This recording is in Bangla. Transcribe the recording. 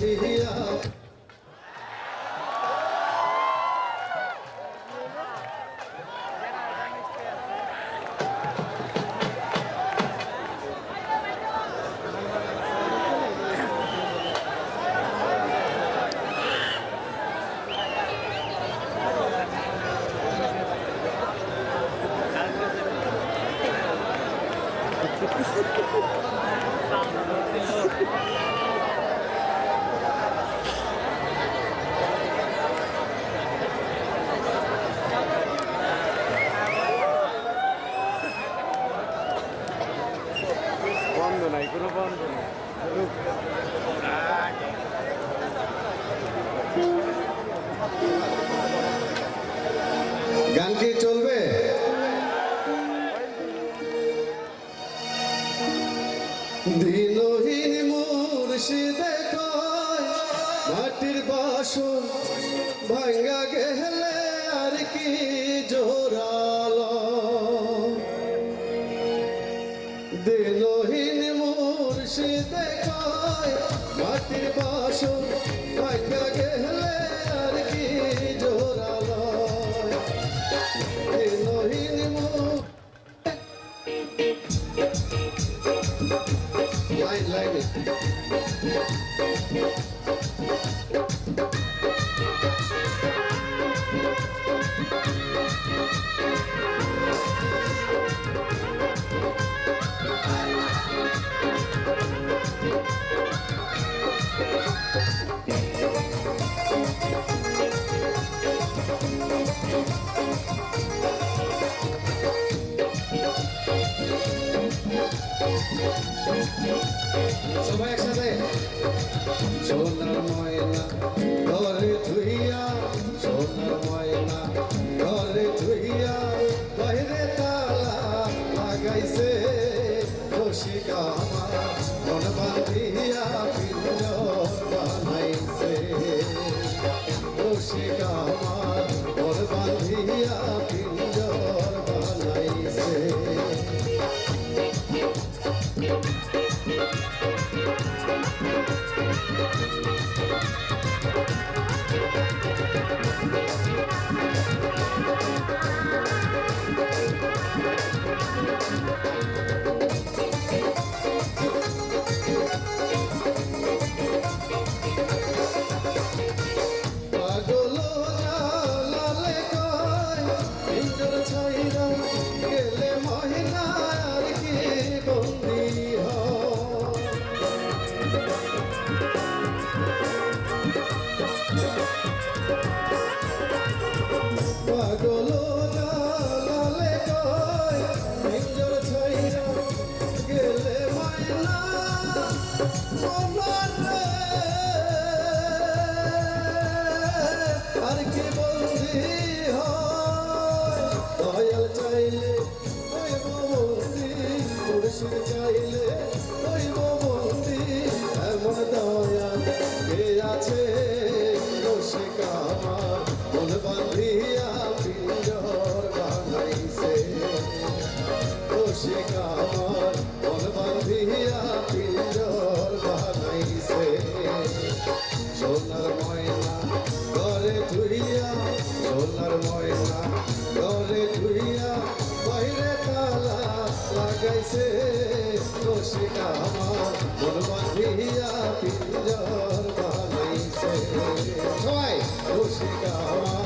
বাঁধিয়া বন্ধ নাই, কোনো বন্ধ নাই। গান কি চলবে? দিনহীন মুর্শিদে মাটির বাসন ভাঙ্গা গেলে আর কি জোরালো। দিনহীন মুর্শিদে দেখায় মাটির বাসন। সবাই একসাথে। সোনার ময়না ঘরে ধুইয়া, সোনার ময়না ঘরে ধুইয়া, বাইরে তালা লাগাইছে। রসিকা আমার মন বাঁধিয়া পিঞ্জর বানাইছে। রসিকা আমার গেলে মহিনা মুর্শিদ চাইলে হইব বন্দি এমন দয়াল কে আছে রসিক আমার মন বান্ধিয়া পিঞ্জর বানাইছে রসিক আমার মন বান্ধিয়া পিঞ্জর বানাইছে সোনার ময়না ঘরে ধুইয়া সোনার ময়না ঘরে ধুইয়া লাগাইছে রসিক আমার। মন বাঁধিয়া পিঞ্জর বানাইছে। সবাই। রসিক আমার।